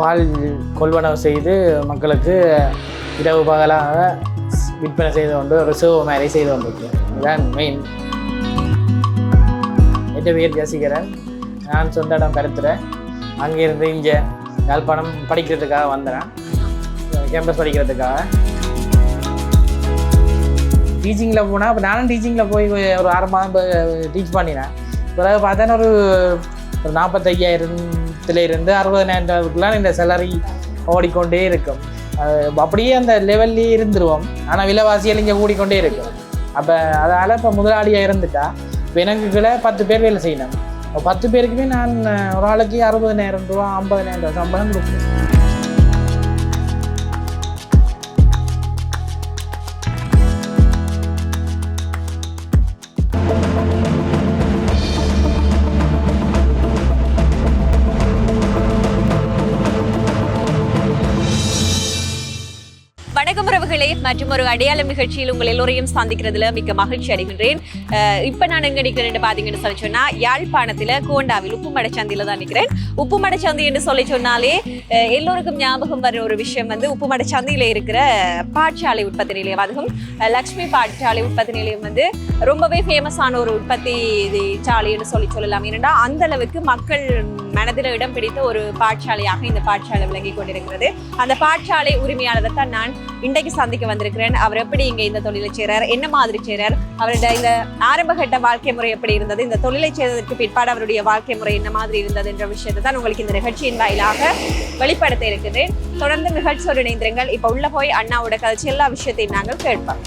பால் கொள்வனவு செய்து மக்களுக்கு இரவு பகலாக விற்பனை செய்து கொண்டு ரிசர்வ் சேவை மாதிரி செய்து கொண்டிருக்கேன் இதுதான் மெயின் என் பேர் ஜசிகரன் நான் சொந்த இடம் கருத்துறேன் அங்கேருந்து இங்கே யாழ்ப்பாணம் படிக்கிறதுக்காக வந்தேன். கேம்பஸ் படிக்கிறதுக்காக. டீச்சிங்கில் போனால் இப்போ நானும் டீச்சிங்கில் போய் ஒரு ஆறு மாதம் டீச் பண்ணினேன். பிறகு பார்த்தேன்னா ஒரு ஒரு நாற்பத்தையாயிரம் இருந்து அறுபதாயிரத்துக்குலாம் இந்த சேலரி ஓடிக்கொண்டே இருக்கும். அப்படியே அந்த லெவல்லே இருந்துருவோம். ஆனால் விலைவாசிகள் இங்கே கூடிக்கொண்டே இருக்கும். அப்போ அதால் இப்போ முதலாளியாக இருந்துட்டா விலங்குகளை எனக்கு கீழே பத்து பேர் வேலை செய்யணும். பத்து பேருக்குமே நான் ஒரு ஆளுக்கு அறுபதாயிரம் ரூபா ஐம்பதாயிரம் ரூபா சம்பளம் கொடுப்பேன். மற்றும் ஒரு அடையாளம் நிகழ்ச்சியில் உங்கள் எல்லோரையும் சந்திக்கிறதுல மிக்க மகிழ்ச்சி அடைகின்றேன். இப்போ இப்ப நான் எங்க நிற்கிறேன் பாத்தீங்கன்னு சொல்லி சொன்னா யாழ்ப்பாணத்துல கோண்டாவில் உப்புமடை சந்தையில தான் நிற்கிறேன் உப்புமடை சந்தை என்று சொல்லி சொன்னாலே எல்லோருக்கும் ஞாபகம் வர ஒரு விஷயம் வந்து உப்புமடை சந்தையில இருக்கிற பாட்சாலை உற்பத்தி நிலையம் அதுவும் லக்ஷ்மி பாட்சாலை உற்பத்தி நிலையம் வந்து ரொம்பவே ஃபேமஸான ஒரு உற்பத்தி சாலைன்னு சாலை என்று சொல்லி சொல்லலாம். ஏன்னா அந்த அளவுக்கு மக்கள் மனதில் இடம் பிடித்த ஒரு பாட்சாலையாக இந்த பாட்சாலை விளங்கி கொண்டிருக்கிறது. அந்த பாட்சாலை உரிமையாளரை தான் நான் இன்றைக்கு சந்திக்க வந்திருக்கிறேன். அவர் எப்படி இங்கே இந்த தொழிலை செய்கிறார் என்ன மாதிரி செய்கிறார் அவருடைய இந்த ஆரம்பகட்ட வாழ்க்கை முறை எப்படி இருந்தது? இந்த தொழிலை செய்ததற்கு பிற்பாடு அவருடைய வாழ்க்கை முறை என்ன மாதிரி இருந்தது என்ற விஷயத்தை தான் உங்களுக்கு இந்த நிகழ்ச்சியின் வாயிலாக வெளிப்படுத்த இருக்குது தொடர்ந்து நிகழ்ச்சியோடு இணைந்திருங்கள். இப்போ உள்ள போய் அண்ணாவோட கழிச்சு எல்லா விஷயத்தையும் நாங்கள் கேட்போம்.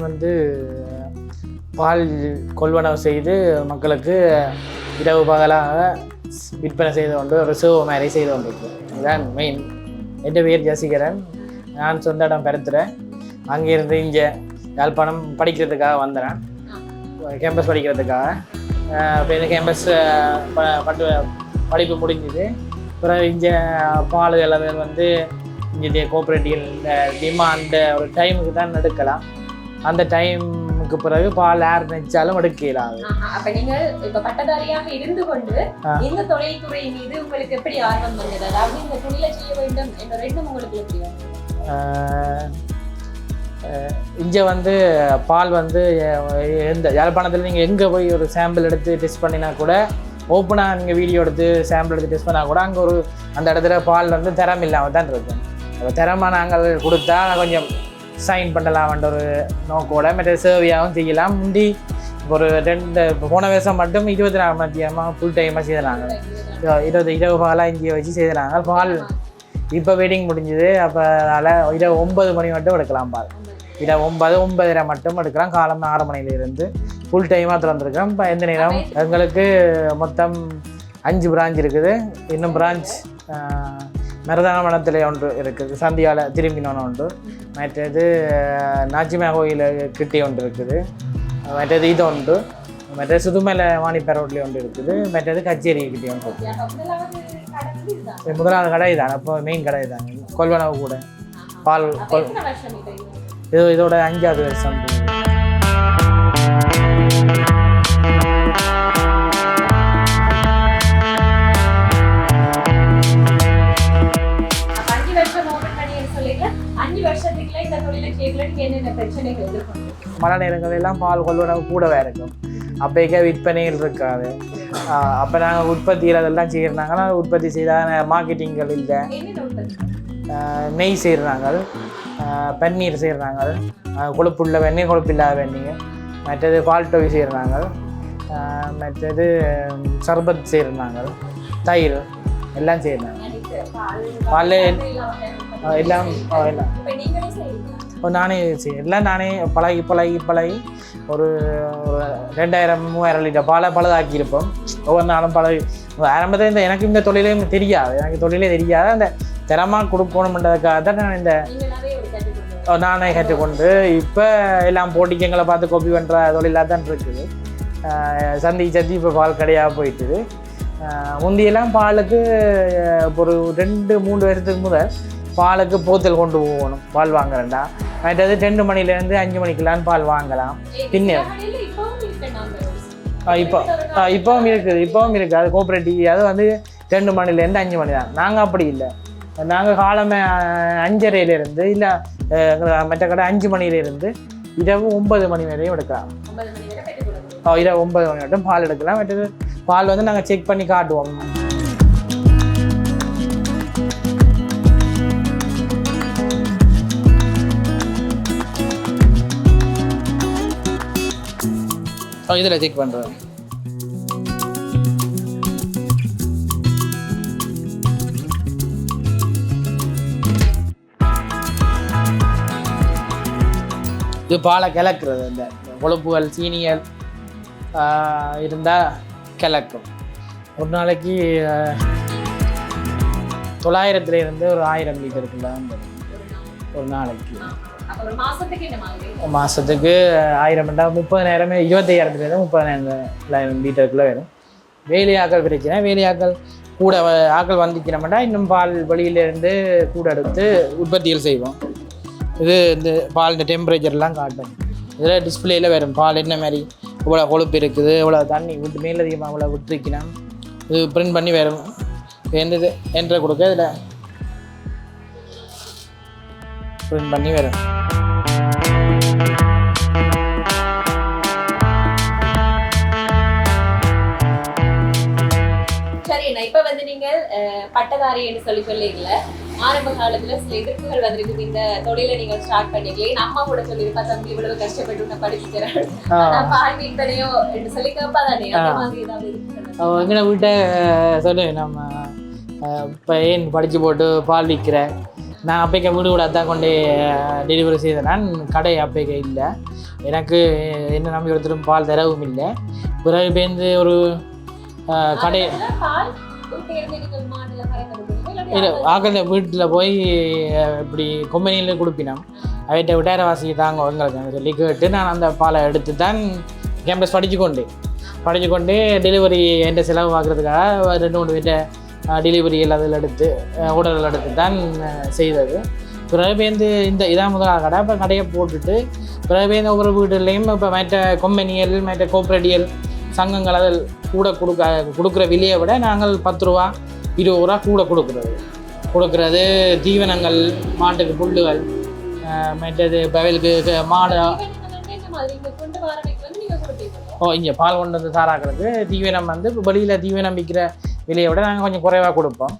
அஹ் வந்து பால் கொள்வனவு செய்து மக்களுக்கு இரவு பகலாக விற்பனை செய்து கொண்டு ஒரு சேவை மாதிரி செய்து கொண்டிருக்கேன் இதுதான் மெயின் என் பேர் ஜசிகரன் நான் சொந்த இடம் பெருத்துறேன் அங்கேருந்து இங்கே யாழ்ப்பாணம் படிக்கிறதுக்காக வந்தேன். கேம்பஸ் படிக்கிறதுக்காக. இப்போ இந்த கேம்பஸ் பட்டு படிப்பு முடிஞ்சுது. அப்புறம் இங்கே பால் எல்லாமே வந்து இங்கே கோஆப்ரேட்டிவ் டிமாண்ட் ஒரு டைமுக்கு தான் எடுக்கலாம். அந்த டைமுக்கு பிறகு பால் யார் நினைச்சாலும் எடுக்கலாம் அப்ப நீங்க இப்ப பட்டதாரியாக இருந்து கொண்டு. இந்த தொழில் துறை மீது உங்களுக்கு எப்படி ஆர்வம் வந்தது அதாவது இந்த தொழிலை செய்ய வேண்டும் என்ற எண்ணம் உங்களுக்கு எப்படி? இங்கே வந்து பால் வந்து எந்த யாழ்ப்பாணத்தில் நீங்கள் எங்கே போய் ஒரு சாம்பிள் எடுத்து டெஸ்ட் பண்ணினா கூட ஓப்பனாக நீங்கள் வீடியோ எடுத்து சாம்பிள் எடுத்து டெஸ்ட் பண்ணால் கூட அங்கே ஒரு அந்த இடத்துல பால் வந்து தரம் இல்லாமல் தான் இருக்கும் திறமாக நாங்கள் கொடுத்தா கொஞ்சம் சைன் பண்ணலாம்ன்ற ஒரு நோக்கோட மற்ற சேவையாகவும் செய்யலாம். முந்தி ஒரு ரெண்டு போன வருஷம் மட்டும் இருபத்தி நாலு மத்தியமாக ஃபுல் டைமாக செய்தாங்க இருபது இரவு பாலாக இங்கே வச்சு செய்தாங்க பால் இப்போ வெயிட்டிங் முடிஞ்சுது. அப்போ அதனால் இரவு ஒம்பது மணி மட்டும் எடுக்கலாம் பால். இரவு ஒம்பது ஒம்பதரை மட்டும் எடுக்கலாம். காலம் ஆறு மணிலேருந்து ஃபுல் டைமாக திறந்துருக்கோம் இப்போ எந்த நேரம்? எங்களுக்கு மொத்தம் அஞ்சு பிரான்ச் இருக்குது. இன்னும் பிரான்ச் மருதான மடத்தில் ஒன்று இருக்குது சந்தியால திரும்பினோன்னு ஒன்று. மற்றது நாச்சிமா கோயில் கிட்டே ஒன்று இருக்குது. மற்றது இது ஒன்று. மற்றது சுதுமலை வாணிப்பேர் ரோட்லேயே ஒன்று இருக்குது. மற்றது கச்சேரி கிட்டே ஒன்று இருக்குது. முதலாவது கடை இதான் அப்போ மெயின் கடை தான் கொள்வனவு கூட. பால் கொள்? இது இதோட அஞ்சாவது வருஷம். அஞ்சு வருஷத்துக்குள்ள இந்த தொழிலை நீங்க என்னென்ன பிரச்சனைகள்? மழை நேரங்கள் எல்லாம் பால் கொள்வனவு கூடவே இருக்கும் அப்போக்கே விற்பனைகள் இருக்காது. அப்போ நாங்கள் உற்பத்தியில் அதெல்லாம் செய்கிறாங்கன்னா உற்பத்தி செய்தால் மார்க்கெட்டிங்கள் இல்லை. நெய் செய்கிறாங்க பன்னீர் செய்கிறாங்க கொழுப்புள்ள வெண்ணெய் கொழுப்பில்லாத வெண்ணெய். மற்றது பால் டொய் செய்கிறாங்க மற்றது சர்பத் செய்கிறாங்க தயிர் எல்லாம் செய்கிறாங்க பால் எல்லாம் எல்லாம். நானே சரி எல்லாம் நானே பழகி பழகி பழகி ஒரு ஒரு ரெண்டாயிரம் மூவாயிரம் லிட்டர் பாலை பழுதாக்கியிருப்போம். ஒவ்வொரு நாளும் பழகி. ஆரம்பத்தில் இந்த எனக்கு இந்த தொழிலே தெரியாது. எனக்கு தொழிலே தெரியாது. அந்த திறமாக கொடுக்கணுன்றதுக்காக தான் நான் இந்த நானே கற்றுக்கொண்டு இப்போ எல்லாம் போட்டிக்கு எங்களை பார்த்து கோப்பி பண்ணுற தொழிலாக தான் இருக்குது. சந்தி சந்தி இப்போ பால் கடையாக போயிட்டுது. முந்தியெல்லாம் பாலுக்கு ஒரு ரெண்டு மூணு வருஷத்துக்கு முதல் பாலுக்கு போத்தல் கொண்டு போகணும். பால் வாங்குறேன்டா. மற்றது ரெண்டு மணிலேருந்து அஞ்சு மணிக்கெல்லாம் பால் வாங்கலாம். பின்ன இப்போ இப்பவும் இருக்குது இப்பவும் இருக்குது. அது கோஆப்ரேட்டிவ் அது வந்து ரெண்டு மணிலேருந்து அஞ்சு மணி தான் நாங்கள் அப்படி இல்லை. நாங்கள் காலமே அஞ்சரையிலேருந்து இல்லை மற்ற கடை அஞ்சு மணியிலேருந்து இரவு ஒன்பது மணி வரையும் எடுக்கலாம். ஆ, இரவு ஒன்பது மணி வரையும் பால் எடுக்கலாம். மற்றது பால் வந்து நாங்கள் செக் பண்ணி காட்டுவோம். இதில் செக் பண்ணுறேன் இது பாலை கிளக்குறது இந்த கொழுப்புகள் சீனியல் இருந்தால் கிளக்கும். ஒரு நாளைக்கு தொள்ளாயிரத்துலேருந்து தொள்ளாயிரத்துல ஒரு ஆயிரம் லிட்டருக்குள்ள நாளைக்கு. ஒரு மாதத்துக்கு ஆயிரம் ரெண்டாவது முப்பதாயிரமே இருபத்தையாயிரத்துலேருந்து முப்பதாயிரம் லிட்டருக்குள்ளே வரும் வேலையாக்கள் பிரச்சனை வேலையாக்கள் கூட ஆக்கள் வந்துக்கிறோம்னா இன்னும் பால் வெளியிலேருந்து கூட எடுத்து உற்பத்திகள் செய்வோம். இது இந்த பால் இந்த டெம்பரேச்சர்லாம் காட்டும். இதில் டிஸ்பிளேயில் வரும். பால் என்ன மாதிரி இவ்வளோ கொழுப்பு இருக்குது இவ்வளோ தண்ணி விட்டு மேலதிகமாக இவ்வளோ விட்டுருக்கணும் இது பிரிண்ட் பண்ணி வரும். எந்த என்ட்ரை கொடுக்க இதில். பிரிண்ட் பண்ணி வரும். பட்டதாரி என்று சொல்லி சொல்லீங்கல்ல ஆரம்ப காலத்துல சில எதிர்ப்புகள் வந்திருக்கு இந்த தொழிலை நீங்கள் ஸ்டார்ட் பண்ணீங்களே என் அம்மா கூட சொல்லியிருப்பா தம்பி இவ்வளவு கஷ்டப்பட்டு உன்னை படிச்சுக்கிறேன். பால் விற்பனையோ என்று சொல்லி கேட்பாதானே? அந்த மாதிரி ஏதாவது? எங்களை வீட்டை சொல்லு நம்ம இப்போ ஏன் படித்து போட்டு பால் விற்கிற நான் அப்பைக்க வீடு கூட தான் கொண்டு டெலிவரி செய்தேன் நான் கடை அப்பைக்க இல்லை. எனக்கு என்ன நம்பி ஒருத்தரும் பால் தரவும் இல்லை. பிறகு பேருந்து ஒரு கடை ஆக்கள் வீட்டில் போய் இப்படி கொம்பனியில் கொடுப்பினோம். அவர்கிட்ட விட்டாரவாசி தாங்க எங்களுக்கு சொல்லி கேட்டு நான் அந்த பாலை எடுத்து தான் கேம்பஸ் படித்து கொண்டு படித்து கொண்டு டெலிவரி என்ற செலவு பார்க்குறதுக்காக ரெண்டு மூணு வீட்டை டெலிவரி அதில் எடுத்து உடல் எடுத்து தான் செய்தது. பிறகு இந்த இதான் முதலாக கடை. இப்போ கடையை போட்டுட்டு பிறகு ஒவ்வொரு வீடுலேயும் இப்போ மற்ற கொம்பனியல் மற்ற கோஆப்ரேட்டிவ் சங்கங்கள் அதில் கூட கொடுக்க கொடுக்குற விலையை விட நாங்கள் பத்து ரூபா இருபது ரூபா கூட கொடுக்குறது. கொடுக்குறது தீவனங்கள் மாட்டுக்கு புல்லுகள் மற்றது பவலுக்கு மாடு. ஓ இங்கே பால் கொண்டு வந்து தாராக்கிறது தீவனம் வந்து இப்போ வெளியில் தீவனம் விற்கிற விலையை விட நாங்கள் கொஞ்சம் குறைவாக கொடுப்போம்.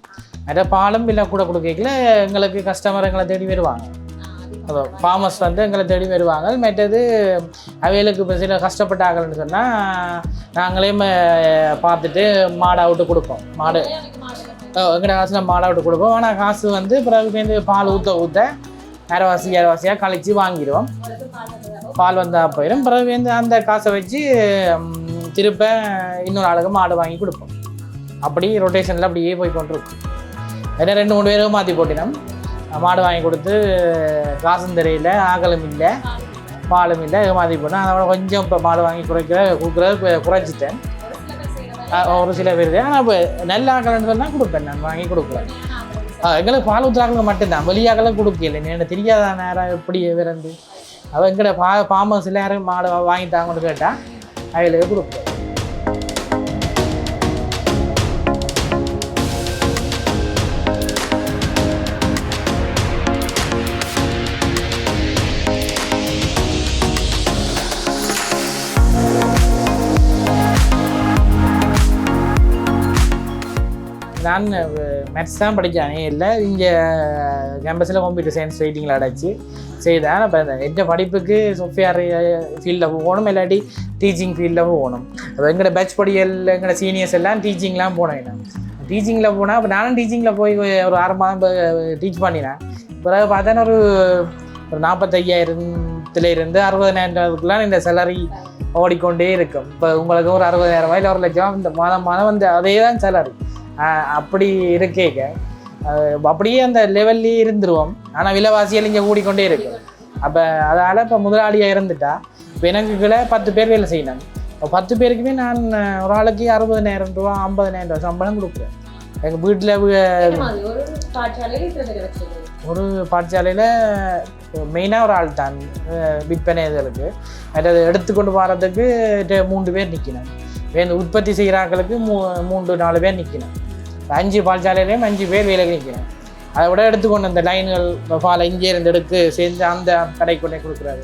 மற்ற பாலும் விலை கூட கொடுக்கல எங்களுக்கு கஸ்டமர் எங்களை தேடி வருவாங்க. அதோ ஃபார்மர்ஸ் வந்து எங்களை தேடி வருவாங்க. மற்றது அவைகளுக்கு இப்போ சில கஷ்டப்பட்டாங்கன்னு சொன்னால் நாங்களே பார்த்துட்டு மாடை விட்டு கொடுப்போம். மாடு. எங்கள்கிட்ட காசு நான் மாடை விட்டு கொடுப்போம். ஆனால் காசு வந்து பிறகு பால் ஊற்ற ஊற்ற அரைவாசி அரைவாசியாக கழித்து வாங்கிடுவோம். பால் வந்தால் போயிடும் பிறகு வந்து அந்த காசை வச்சு திருப்ப இன்னொரு ஆளுக்கு மாடு வாங்கி கொடுப்போம். அப்படி ரொட்டேஷனில் அப்படியே போய் கொண்டிருக்கும். ஏன்னா ரெண்டு மூணு பேரும் மாற்றி போட்டினோம். மாடு வாங்கி கொடுத்து காசும் தெரியல ஆகலும் இல்லை பாலும் இல்லை மாற்றி போட்டேன் அதோட கொஞ்சம் இப்போ மாடு வாங்கி குறைக்கிற கொடுக்குறது குறைச்சிட்டேன் ஒரு சில பேர் ஆனால் இப்போ நல்ல ஆக்கலன்னு சொன்னால் கொடுப்பேன் நான் வாங்கி கொடுக்குறேன் எங்களுக்கு பால் ஊற்றுறாங்க மட்டும்தான். வெளியாகலாம் கொடுக்கல. எனக்கு தெரியாத நேரம் எப்படி விரந்து அவள் எங்கட பா பாமர்ஸில் நேரம் மாடு வாங்கிட்டாங்கன்னு கேட்டால் அவங்களுக்கு கொடுப்போம் நான் மேத்ஸ் தான் படித்தேன் இல்லை இங்கே கேம்பஸில் கம்ப்யூட்டர் சயின்ஸ் ரைட்டிங்கில் அடைச்சி செய்தேன் அப்போ எந்த படிப்புக்கு சோஃபியார் ஃபீல்டில் போகணும் இல்லாட்டி டீச்சிங் ஃபீல்டில் போகணும். அப்போ எங்களோட பேட்ச் படியல் எங்களோட சீனியர்ஸ் எல்லாம் டீச்சிங்லாம் போனேன் நான் டீச்சிங்கில் போனால் அப்போ நானும் டீச்சிங்கில் போய் ஒரு ஆறு மாதம் டீச் பண்ணினேன். பிறகு பார்த்தேன்னா ஒரு ஒரு நாற்பத்தையாயிரத்துல இருந்து அறுபதாயிரத்துக்குலாம் இந்த சேலரி ஓடிக்கொண்டே இருக்கும். இப்போ உங்களுக்கு ஒரு அறுபதாயிரம் ரூபாயில் ஒரு லட்சம் இந்த மாதம் மாதம் வந்து அதே தான் சேலரி அப்படி இருக்கேங்க. அஹ் அப்படியே அந்த லெவல்லே இருந்துருவோம். ஆனால் விலைவாசிகள் இங்கே கூடிக்கொண்டே இருக்கும் அப்போ அதால் இப்போ முதலாளியாக இருந்துட்டா இப்போ எனக்கு கீழே பத்து பேர் வேலை செய்யணும். இப்போ பத்து பேருக்குமே நான் ஒரு ஆளுக்கு அறுபதனாயிரம் ரூபா ஐம்பதனாயிரம் ரூபா சம்பளம் கொடுக்குறேன் எங்கள் வீட்டில் ஒரு பாடசாலையில் மெயினாக ஒரு ஆள் தான் விற்பனை இதுகளுக்கு. மற்றது எடுத்துக்கொண்டு வர்றதுக்கு ட- மூன்று பேர் நிற்கணும் உற்பத்தி செய்கிறாங்களுக்கு மூ மூன்று நாலு பேர் நிற்கணும் அஞ்சு பாடசாலையிலையும் அஞ்சு பேர் வேலை கிடைக்கிறேன் அதை விட எடுத்துக்கொண்டு அந்த லைன்கள் பாலை இங்கே இருந்து எடுத்து சேர்ந்து அந்த கடை கொண்டே கொடுக்குறாரு.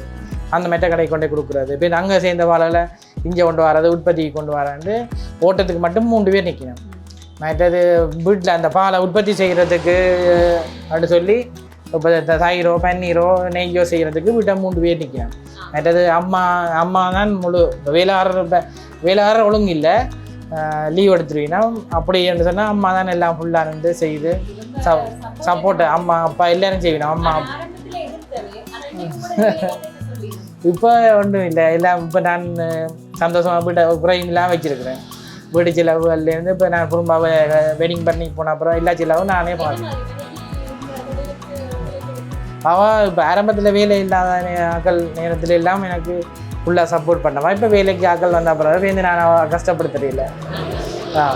அந்த மெட்ட கடை கொண்டே கொடுக்குறது இப்போ அங்கே சேர்ந்த பாலில் இங்கே கொண்டு வர்றது உற்பத்திக்கு கொண்டு வரது ஓட்டத்துக்கு மட்டும் மூன்று பேர் நிற்கணும் மற்றது வீட்டில் அந்த பாலை உற்பத்தி செய்கிறதுக்கு அப்படின்னு சொல்லி இப்போ தயிரோ பன்னீரோ நெய்யோ செய்கிறதுக்கு வீட்டை மூன்று பேர் நிற்கிறேன் மற்றது அம்மா அம்மா தான் முழு வேளாறு வேளாறு ஒழுங்கு இல்லை. லீவ் எடுத்துருவீங்கன்னா அப்படி என்று சொன்னால் அம்மா தான் எல்லாம் ஃபுல்லாக இருந்து செய்து சப்போர்ட் அம்மா அப்பா எல்லாரும் செய்வினா அம்மா இப்போ ஒன்றும் இல்லை. எல்லாம் இப்போ நான் சந்தோஷமாக வீட்டை குறையும் இல்லாமல் வச்சுருக்கிறேன். வீடு செலவுகள்லேருந்து இப்போ நான் குடும்ப வெட்டிங் பண்ணி போன அப்புறம் எல்லா செலவும் நானே பார்த்தேன் அவள் இப்போ ஆரம்பத்தில் வேலை இல்லாத ஆக்கள் நேரத்தில் எல்லாம் எனக்கு ஃபுல்லாக சப்போர்ட் பண்ணவா இப்போ வேலைக்கு ஆக்கள் வந்த அப்புறம் வேந்து நான் அவ கஷ்டப்படுத்துறதில்ல ஆ.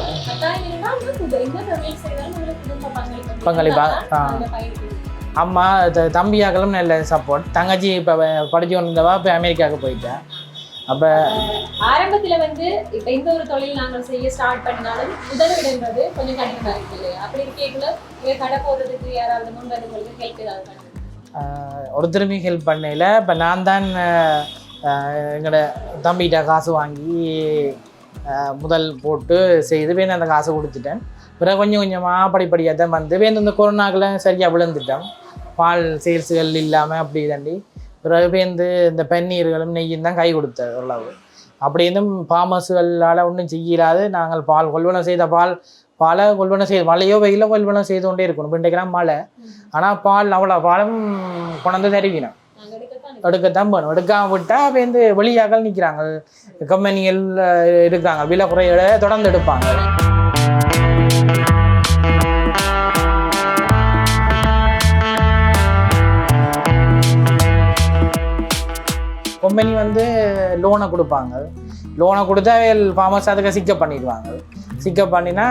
பங்களிப்பு? ஆ. அம்மா தம்பி ஆக்களும் நல்ல சப்போர்ட் தங்கச்சி இப்போ படிச்சு கொண்டிருந்தவா இப்போ அமெரிக்காவுக்கு போயிட்டேன் அப்போ ஆரம்பத்துல வந்து இப்ப இந்த ஒரு தொழில் நாங்கள் செய்ய ஸ்டார்ட் பண்ணாலும் முதலீடுன்றது கொஞ்சம் கடினமா இருக்கு இல்லையா? அப்படி இருக்கேக்குள்ள இங்க கடை போடுறதுக்கு யாராவது முன் வந்து ஹெல்ப் ஏதாவது ஒருத்தருமே ஹெல்ப் பண்ணல. இப்போ நான் தான் எங்களோட தம்பிகிட்ட காசு வாங்கி முதல் போட்டு செய்து வேணும் அந்த காசை கொடுத்துட்டேன். பிறகு கொஞ்சம் கொஞ்சமாக படிப்படியாக தான் வந்து வேணும் இந்த கொரோனாக்கில் சரியாக விழுந்துட்டோம். பால் சேல்ஸுகள் இல்லாமல் அப்படி தாண்டி பிறகு வேந்து இந்த பன்னீர்களும் நெய்யும் தான் கை கொடுத்த ஓரளவு. அப்படி இருந்தும் ஃபார்மர்ஸுகளால் ஒன்றும் செய்யலாது. நாங்கள் பால் கொள்வனம் செய்த பால் பாலை கொள்வனம் செய்து மழையோ வெயிலோ கொள்வனம் செய்து கொண்டே இருக்கணும். இன்றைக்கெல்லாம் மழை. ஆனால் பால் அவ்வளோ பாலும் கொண்டாந்து தருவினோம் எடுக்கத்தான் எடுக்கத்தான் போகணும் விட்டால் அப்போ வந்து வெளியாக்கள் நிற்கிறாங்க கம்பெனிகள் இருக்காங்க. விலை குறையோட தொடர்ந்து எடுப்பாங்க. கம்பெனி வந்து லோனை கொடுப்பாங்க. லோனை கொடுத்தா ஃபார்மர்ஸ் அதுக்கு சிக்கப் பண்ணிடுவாங்க. சிக்கப் பண்ணினா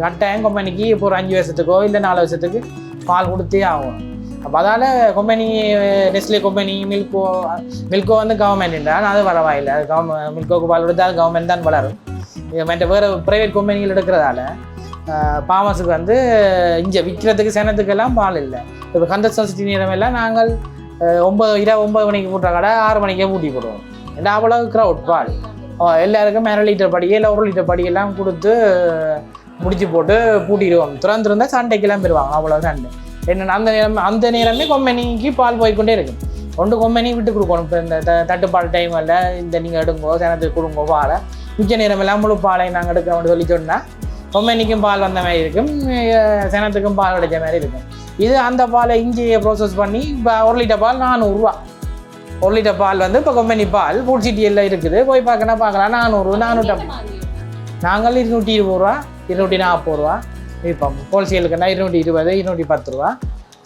கட்டாயம் கம்பெனிக்கு இப்போ ஒரு அஞ்சு வருஷத்துக்கோ இல்லை நாலு வருஷத்துக்கு பால் கொடுத்தே ஆகும் அப்போ அதால் company Nestle company Milco Milco வந்து கவர்மெண்ட் தான் அது பரவாயில்லை அது கவர்மெண்ட் மில்கோக்கு பால் எடுத்தால் அது கவர்மெண்ட் தான் வளரும். இது மற்ற வேறு ப்ரைவேட் கம்பெனிகள் எடுக்கிறதால பாமஸுக்கு வந்து இங்கே விற்கிறதுக்கு சேனத்துக்கெல்லாம் பால் இல்லை. இப்போ கந்த நேரம் எல்லாம் நாங்கள் ஒம்பது இரவு ஒம்பது மணிக்கு போட்ட கடை ஆறு மணிக்கே பூட்டி போடுவோம். ஏன்னா அவ்வளோ க்ரௌட் பால். எல்லாருக்கும் அரை லிட்டர் படி இல்லை ஒரு லிட்டர் படியெல்லாம் கொடுத்து முடிச்சு போட்டு பூட்டிடுவோம். திறந்துருந்தால் சண்டைக்கெல்லாம் பெறுவாங்க அவ்வளோ சண்டை. என்ன அந்த நேரம் அந்த நேரமே கொம்பெனிக்கு பால் போய்க்கொண்டே இருக்கும். ஒன்று கொம்பெனி விட்டு கொடுக்கணும். இப்போ இந்த த- தட்டுப்பால் டைம் இல்லை இந்த நீங்கள் எடுங்கோ சேனத்துக்கு கொடுங்கோ பாலை. மிச்ச நேரம் எல்லாம் முழு பாலை நாங்கள் எடுக்கிறோம்னு சொல்லி சொன்னால் கொம்பெனிக்கும் பால் வந்த மாதிரி இருக்கும். சேனத்துக்கும் பால் கிடைச்ச மாதிரி இருக்கும். இது அந்த பாலை இஞ்சியை ப்ரோசஸ் பண்ணி இப்போ ஒரு லிட்டர் பால் நானூறுரூவா ஒரு லிட்டர் பால் வந்து இப்போ கொம்பெனி பால் பூட்சிட்டியில் இருக்குது. போய் பார்க்கணும் பார்க்கலாம். நானூறு நானூற்றம்பது நாங்கள் இருநூற்றி இருபது ரூபா இருநூற்றி நாற்பது ரூபா. விற்போம் ஹோல்சேலுக்குன்னா இருநூற்றி இருபது இருநூற்றி பத்து ரூபா.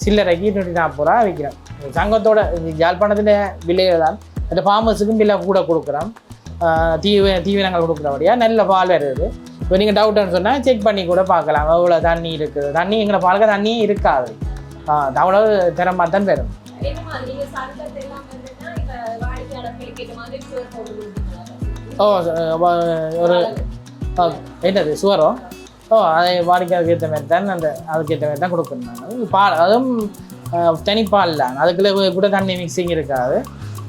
சில்லறைக்கு இருநூற்றி நாற்பது ரூபா விற்கிறோம் சங்கத்தோட யாழ்ப்பாணத்தில் விலையை தான் அந்த ஃபார்மர்ஸுக்கும் விலை கூட கொடுக்குறோம் தீவ தீவனங்கள் கொடுக்குறபடியாக நல்ல பால் வருது இப்போ நீங்கள் டவுட்டுன்னு சொன்னால் செக் பண்ணி கூட பார்க்கலாம். எவ்வளோ தண்ணி இருக்குது தண்ணி எங்களை பாலுக்கு தண்ணியே இருக்காது. அவ்வளோ திறமாக தான் வரும்? ஓ ஒரு என்னது சுவரம் ஓ அதை வாடிக்கையாளருக்கு ஏற்ற மாதிரி தான் அந்த அதுக்கேற்ற மாதிரி தான் கொடுக்கணும். பால் அதுவும் அஹ், தனி பால் தான். அதுக்குள்ளே கூட தண்ணி மிக்சிங் இருக்காது.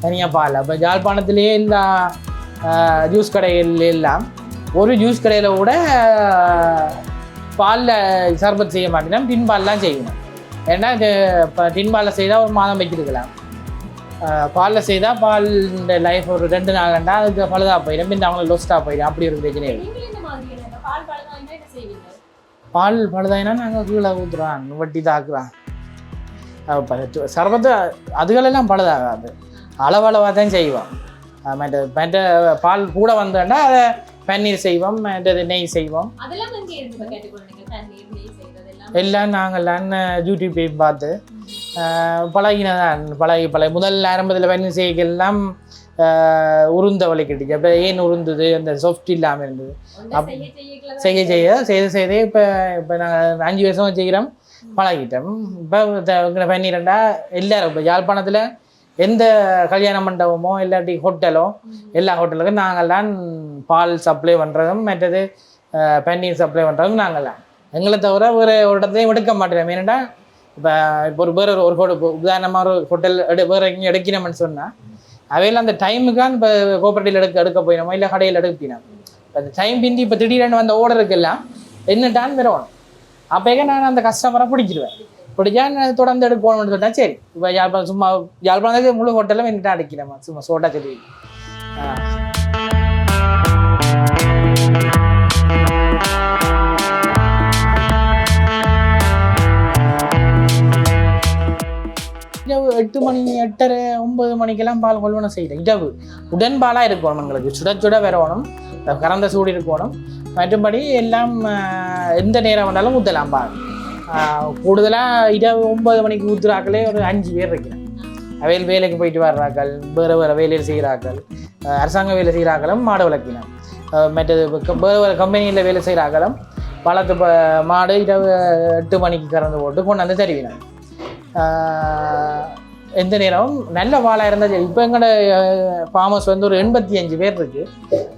தனியாக பால். அப்போ ஜாழ்ப்பாணத்திலேயே இந்த ஜூஸ் கடைகள் எல்லாம் ஒரு ஜூஸ் கடையில் கூட பாலில் சர்பத் செய்ய மாட்டேன்னா டின்பால்லாம் செய்யணும். ஏன்னா இது இப்போ டின்பாலில் செய்தால் ஒரு மாதம் வச்சிருக்கலாம் பாலில் செய்தால் பால் இந்த லைஃப் ஒரு ரெண்டு நாள் ரெண்டா அதுக்கு பழுதாக போயிடும். பின் அவங்களுக்கு லொஸ்ட்டாக போயிடும். அப்படி ஒரு பிரச்சனை. இருக்குது பால் பழுதாயினா நாங்கள் கீழே ஊற்றுறோம் வட்டி தாக்குறோம் சர்பத்து அதுகளெல்லாம் பழுதாகாது அளவளவாக தான் செய்வோம் மற்ற மற்ற பால் கூட வந்தோன்னா அதை பன்னீர் செய்வோம் மற்றது நெய் செய்வோம் எல்லாம் நாங்கள் யூடியூப் பார்த்து பழகினதான் பழகி பழகி முதல் ஆரம்பத்தில் பயணம் செய்யலாம் உருந்த வழி கிட்டுச்சு அப்போ ஏன் உருந்தது? அந்த சாஃப்ட் இல்லாமல் இருந்தது. அப்- செய்ய செய்ய செய்து செய்து இப்போ இப்போ நாங்கள் அஞ்சு வருஷம் செய்கிறோம் பழகிட்டோம். இப்போ பன்னிரெண்டா எல்லாரும் இப்போ யாழ்ப்பாணத்தில் எந்த கல்யாண மண்டபமோ இல்லாட்டி ஹோட்டலோ எல்லா ஹோட்டலுக்கும் நாங்கள் தான் பால் சப்ளை பண்ணுறதும் மற்றது பன்னீர் சப்ளை பண்ணுறதும் நாங்கள் தான். எங்களை தவிர வேறு ஒரு இடத்தையும் எடுக்க மாட்டேன் ஏன்னா இப்போ இப்போ ஒரு வேறு ஒரு ஹோட்டல் உதாரணமாக ஒரு ஹோட்டல் எடு வேறு எங்கேயும் எடுக்கணும்னு சொன்னால் அவையில் அந்த டைமுக்கான் இப்போ கோஆபரேட்டிவ் எடுக்க எடுக்க போயினோமோ? இல்லை கடையில் எடுப்பினோம் அந்த டைம் பிந்தி இப்போ திடீரென்னு வந்த ஓர்டருக்கெல்லாம் என்ன டான் வரணும்? அப்போக்கே நான் அந்த கஸ்டமரை பிடிச்சிருவேன். பிடிச்சா நான் தொடர்ந்து எடுக்கணும்னு சொன்னால் சரி. இப்போ யாழ்ப்பாணம் சும்மா யாழ்ப்பாணத்துக்கு முழு ஹோட்டலும் என்கிட்ட அடிக்கிறேன் சும்மா சோட்டா சொல்லி ஆ. இரவு எட்டு மணி எட்டரை ஒன்பது மணிக்கெல்லாம் பால் கொள்வனம் செய்கிறேன் இரவு. உடன்பாலாக இருக்கணும் எங்களுக்கு. சுட சுட வரணும். கறந்த சூடு இருக்கணும். மற்றபடி எல்லாம் எந்த நேரம் வந்தாலும் ஊற்றலாம் பால். கூடுதலாக இரவு ஒன்பது மணிக்கு ஊற்றுறாக்களே ஒரு அஞ்சு பேர் இருக்கிறேன் அவையில் வேலைக்கு போயிட்டு வர்றாக்கள் வேறு வேறு வேலையில் செய்கிறாக்கள் அரசாங்க வேலை செய்கிறாக்களும் மாடு வளர்க்கினோம் மற்றது வேறு வேறு கம்பெனியில் வேலை செய்கிறாக்களும் வளர்த்து ப மாடு இரவு எட்டு மணிக்கு கறந்து போட்டு கொண்டாந்து வந்து எந்த நேரமும் நல்ல வாழாக இருந்தால் சரி இப்போ எங்களோட ஃபார்மர்ஸ் வந்து ஒரு எண்பத்தி அஞ்சு பேர் இருக்கு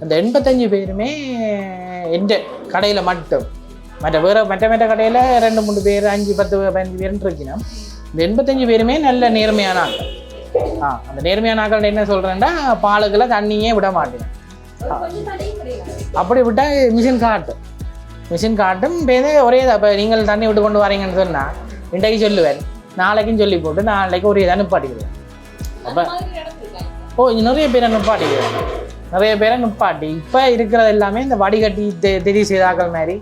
அந்த எண்பத்தஞ்சு பேருமே எந்த கடையில் மட்டும் மற்ற வேறு மற்ற மற்ற கடையில் ரெண்டு மூணு பேர் அஞ்சு பத்து பதினஞ்சு பேர்னு இருக்கணும் இந்த எண்பத்தஞ்சு பேருமே நல்ல நேர்மையான ஆட்கள் ஆ அந்த நேர்மையான ஆட்கள் என்ன சொல்கிறேன்னா பாலுக்குள்ள தண்ணியே விட மாட்டேன் அப்படி விட்டால் மிஷின் காட்டும் மிஷின் காட்டும் பேருந்து ஒரே இப்போ நீங்கள் தண்ணி விட்டு கொண்டு வரீங்கன்னு சொன்னால் இன்றைக்கு சொல்லுவேன் நாளைக்கும் சொல்லி போட்டு நாளைக்கு ஒரே அந்த மாதிரி நடந்திருக்காங்க ஓ நிறைய பேரை நிப்பாட்டிடுவேன் நிறைய பேரை நிப்பாட்டி இப்போ இருக்கிறது எல்லாமே இந்த வடிகட்டி தெ தெரி செய்தாக்கள் மாதிரி.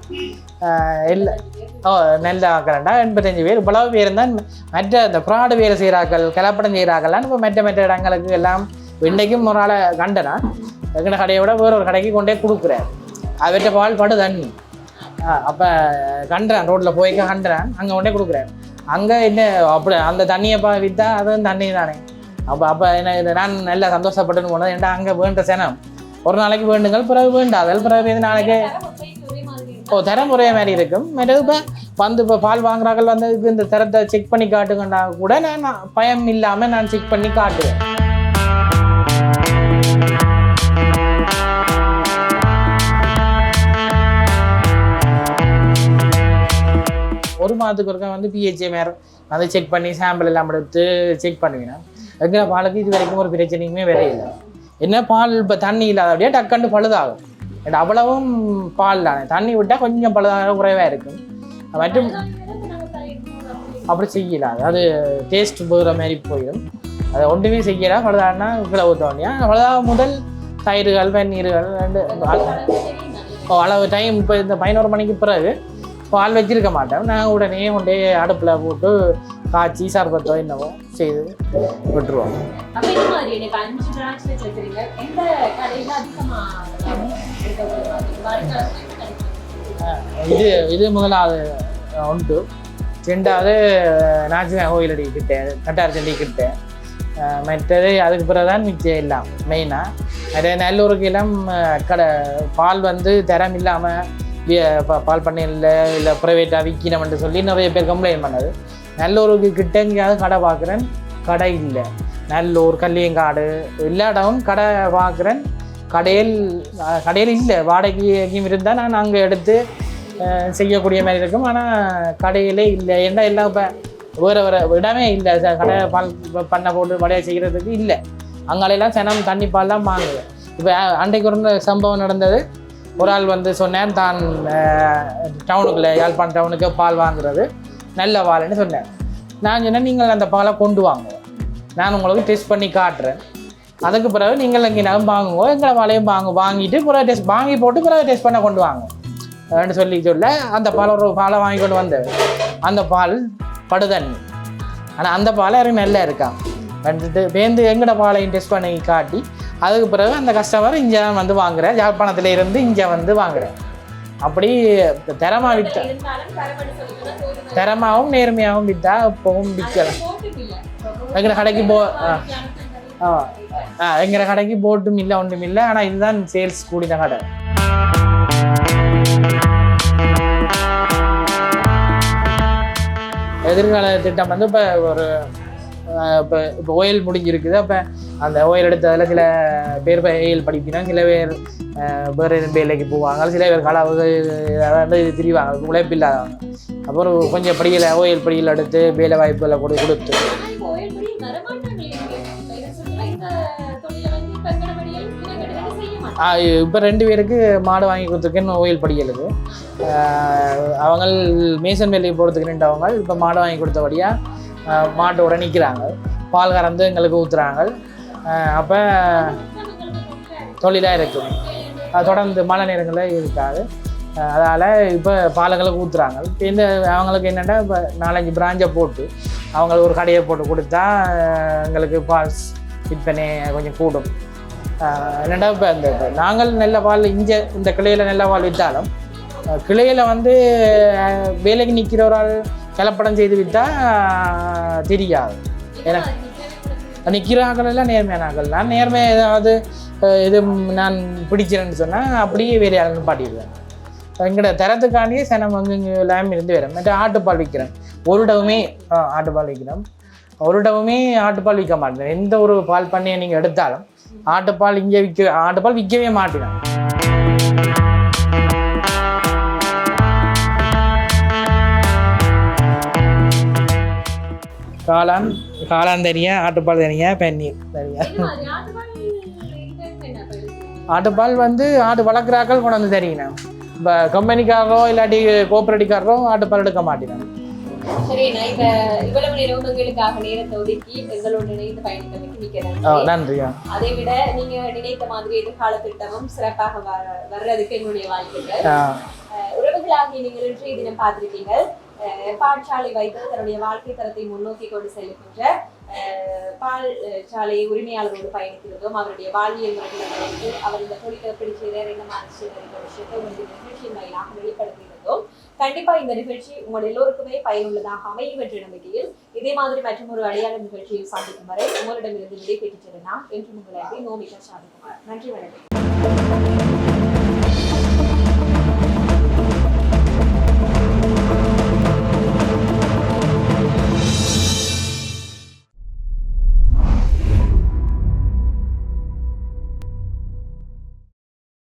எல்லா ஓ நல்ல ஆக்கலண்டா எண்பத்தஞ்சு பேர். இவ்வளவு பேர் தான் மற்ற இந்த ஃப்ராடு வேலை செய்கிறாக்கள் கலப்படம் செய்கிறாக்கள்லாம் இப்போ மற்ற மற்ற இடங்களுக்கு எல்லாம் இன்றைக்கும் ஒரு ஆளை கண்டனா? எங்கட கடையை விட வேற ஒரு கடைக்கு கொண்டே கொடுக்குறாரு. அவர்கிட்ட பால் படு தண்ணி அப்போ கண்டுறான் ரோட்டில் போய் கண்டுறான் அங்கே கொண்டே கொடுக்குறாரு. அங்கே என்ன அப்படி அந்த தண்ணியை பா விற்றா அதுவும் தண்ணி தானே அப்போ அப்போ என்ன நான் நல்லா சந்தோஷப்பட்டுன்னு போனது ஏன்டா அங்கே வேண்ட சனம்? ஒரு நாளைக்கு வேண்டுங்கள் பிறகு வேண்டாதல் பிறகு இது நாளைக்கு. ஓ தரம் ஒரே மாதிரி இருக்கும். மற்றது இப்போ வந்து இப்போ பால் வாங்குறார்கள் வந்து இதுக்கு இந்த தரத்தை செக் பண்ணி காட்டுங்கண்டா கூட நான் பயம் இல்லாமல் நான் செக் பண்ணி காட்டுவேன். மாதத்துக்கு ஒருக்கா வந்து பிஹெச்ஏ மேரம் அதை செக் பண்ணி சாம்பிள் எல்லாம் எடுத்து செக் பண்ணுவீங்கன்னா எங்கள் பாலுக்கு இது வரைக்கும் ஒரு பிரச்சனையுமே வேற இல்லை. என்ன பால் இப்போ தண்ணி இல்லாத அப்படியே டக்குன்னு பழுதாகும். அவ்வளவும் பால் தானே. தண்ணி விட்டால் கொஞ்சம் பழுதாக குறைவாக இருக்கும். மற்றும் அப்படி செய்யலாம் அது டேஸ்ட் போகிற மாதிரி போயிடும். அதை ஒன்றுமே செய்யலாம் பழுதானா? கீழே ஊற்றோண்டியா பழுதாக முதல் தயிர்கள் பன்னீர்கள் ரெண்டு அளவு டைம் இப்போ இந்த பதினோரு மணிக்கு பிறகு பால் வச்சிருக்க மாட்டோம் நான் உடனே கொண்டே அடுப்பில் போட்டு காய்ச்சி சர்பத்தோ என்னவோ செய்து விட்டுருவோம்? இது இது முதலாவது உண்டு. ரெண்டாவது நாச்சிமா கோயிலடி கிட்ட கட்டார்ச்சண்டி கிட்ட அஹ் மற்றது அதுக்கு பிறகு தான் மிச்சம் எல்லாம் மெயினாக நிறைய நல்லூருக்கு எல்லாம் கடை பால் வந்து தரம் இல்லாமல் பால் பண்ணையில் இல்லை ப்ரைவேட்டாக விற்கணும்னு சொல்லி நிறைய பேர் கம்ப்ளைண்ட் பண்ணது. நல்லூருக்கு கிட்ட எங்கேயாவது கடை பார்க்குறேன் கடை இல்லை. நல்லூர் கல்லியங்காடு எல்லா இடமும் கடை பார்க்குறேன். கடையில் கடையில் இல்லை வாடகைக்கும் எங்கேயும் இருந்தால் நான் அங்கே எடுத்து செய்யக்கூடிய மாதிரி இருக்கும். ஆனால் கடையிலே இல்லை. ஏன்னா எல்லாம் இப்போ வேறு வேறு இடமே இல்லை. கடை பால் பண்ணை போட்டு வடையை செய்கிறதுக்கு இல்லை. அங்காலையெல்லாம் சனம் தண்ணி பால் தான் வாங்குது இப்போ அன்றைக்கு ஒரு சம்பவம் நடந்தது. ஒரு ஆள் வந்து சொன்னேன் தான் டவுனுக்குள்ளே யாழ்ப்பாணம் டவுனுக்கு பால் வாங்குறது நல்ல பால்னு சொன்னேன். நான் சொன்னேன் நீங்கள் அந்த பாலை கொண்டு வாங்க. நான் உங்களுக்கு டெஸ்ட் பண்ணி காட்டுறேன். அதுக்கு பிறகு நீங்கள் இங்கே வாங்குவோம் வாங்குங்க. எங்களை பாலையும் வாங்க வாங்கிட்டு பிறகு டெஸ்ட் வாங்கி போட்டு பிறகு டெஸ்ட் பண்ண கொண்டு வாங்க. அப்படின்னு சொல்லி சொல்ல அந்த பால் ஒரு பாலை வாங்கி கொண்டு வந்தேன். அந்த பால் படுதண்ணி. ஆனால் அந்த பால் எனக்கு நல்லா இருக்கான் வந்துட்டு வேந்து எங்கட பாலையும் டெஸ்ட் பண்ணி காட்டி அதுக்கு பிறகு அந்த கஸ்டமர் இங்கே வந்து வாங்குறேன் யாழ்ப்பாணத்துல இருந்து இங்கே வந்து வாங்குறேன் அப்படி தரமாக விற்ற தரமாகவும் நேர்மையாகவும் விற்றா இப்போவும் விற்கலாம். எங்கட கடைக்கு போ ஆ. எங்கட கடைக்கு போட்டும் இல்லை ஒன்றும் இல்லை. ஆனால் இதுதான் சேல்ஸ் கூடின கடை. எதிர்கால திட்டம் வந்து இப்போ ஒரு இப்போ இப்போ ஓயில் முடிஞ்சிருக்குது. அப்போ அந்த ஓயில் எடுத்ததில் சில பேர் ஏஎல் படிப்பினா சில பேர் வேறு வேலைக்கு போவாங்க. சில பேர் களவு வந்து திரிவாங்க. உழைப்பு இல்லாதவங்க. அப்புறம் கொஞ்சம் படியில் ஓயல் படியில் எடுத்து வேலை வாய்ப்புகளை கொடு கொடுத்து. இப்போ ரெண்டு பேருக்கு மாடு வாங்கி கொடுத்துருக்கேன்னு ஓயில் படிக்கிறது. அவங்க மேசன் வேலைக்கு போகிறதுக்கு நின்றவங்க. இப்போ மாடு வாங்கி கொடுத்தபடியாக மாட்டோட நிற்கிறாங்க பால் கறந்து எங்களுக்கு ஊற்றுறாங்க அப்போ தொழிலாக இருக்கும் அது தொடர்ந்து மழை நேரங்களில் இருக்காது. அதால் இப்போ பாலங்களுக்கு ஊற்றுறாங்க இப்போ இந்த அவங்களுக்கு என்னென்னா இப்போ நாலஞ்சு பிராஞ்சை போட்டு அவங்களுக்கு ஒரு கடையை போட்டு கொடுத்தா எங்களுக்கு பால் விற்பனை கொஞ்சம் கூடும். என்னென்னா என்னடா இப்போ இந்த நாங்கள் நல்ல பால் இங்கே இந்த கிளையில் நல்ல பால் விற்றாலும் கிளையில் வந்து வேலைக்கு நிற்கிற ஒரு ஆள் கலப்படம் செய்து விட்டால் தெரியாது. எனக்கு நிற்கிறார்கள் எல்லாம் நேர்மையானார்கள் நான் நேர்மை ஏதாவது இது நான் பிடிக்கிறேன்னு சொன்னால் அப்படியே வேறு யாரும் பாட்டிடுவேன் எங்களோட தரத்துக்காண்டியே சனம் அங்கே இங்கே எல்லாம் இருந்து வரேன் மற்ற ஆட்டுப்பால் விற்கிறேன் ஒரு டவுமே ஆட்டுப்பால் விற்கிறோம் ஒரு டவுமே ஆட்டுப்பால் விற்க மாட்டேன். எந்த ஒரு பால் பண்ணையை நீங்கள் எடுத்தாலும் ஆட்டுப்பால் இங்கே விற்க ஆட்டுப்பால் விற்கவே மாட்டேன் காளான் காளான் தனியாக ஆட்டுப்பால் தனியாக பன்னீர் தனியாக ஆட்டுப்பால் வந்து ஆடு வளர்க்குறாக்கள் கொண்டு வந்து தெரியுங்கண்ணா இப்போ கம்பெனிக்காரரோ இல்லாட்டி கோஆப்ரேட்டிவ்காரரோ ஆட்டுப்பால் எடுக்க மாட்டேங்க சரி நான் இப்ப இவ்வளவு நேரம் உங்களுக்காக நேரத்தை ஒதுக்கி எங்களோட இணைந்து பயணித்தமைக்கு மிக்க ஆ நன்றி நன்றியா? அதை விட நீங்க நினைத்த மாதிரி எதிர்கால திட்டமும் சிறப்பாக வர வர்றதுக்கு எங்களுடைய வாழ்த்துக்கள். உறவுகளாகிய நீங்கள் இன்றைய தினம் பார்த்திருக்கீங்க பாட்சாலை வைத்து தன்னுடைய வாழ்க்கை தரத்தை முன்னோக்கி கொண்டு செல்கின்ற பால் சாலையை சாலை உரிமையாளரோடு பயணிக்கிறதும் அவருடைய வாழ்வியல் முறைகளை அவர் இந்த தொழிலை எப்படி என்ன மாதிரி என்ற விஷயத்தை உங்களுக்கு நிகழ்ச்சியின் வாயிலாக வெளிப்படுத்தியிருந்தோம். கண்டிப்பா இந்த நிகழ்ச்சி உங்கள் எல்லோருக்குமே பயனுள்ளதாக அமையும் என்ற நம்பிக்கையில் இதே மாதிரி மற்றும் ஒரு அடையாள நிகழ்ச்சியில் சந்திக்கும் வரை உங்களிடமிருந்து விடைபெற்று நான் என்று உங்களை அன்பை நோமிகா சாதிக்குமார். நன்றி வணக்கம்.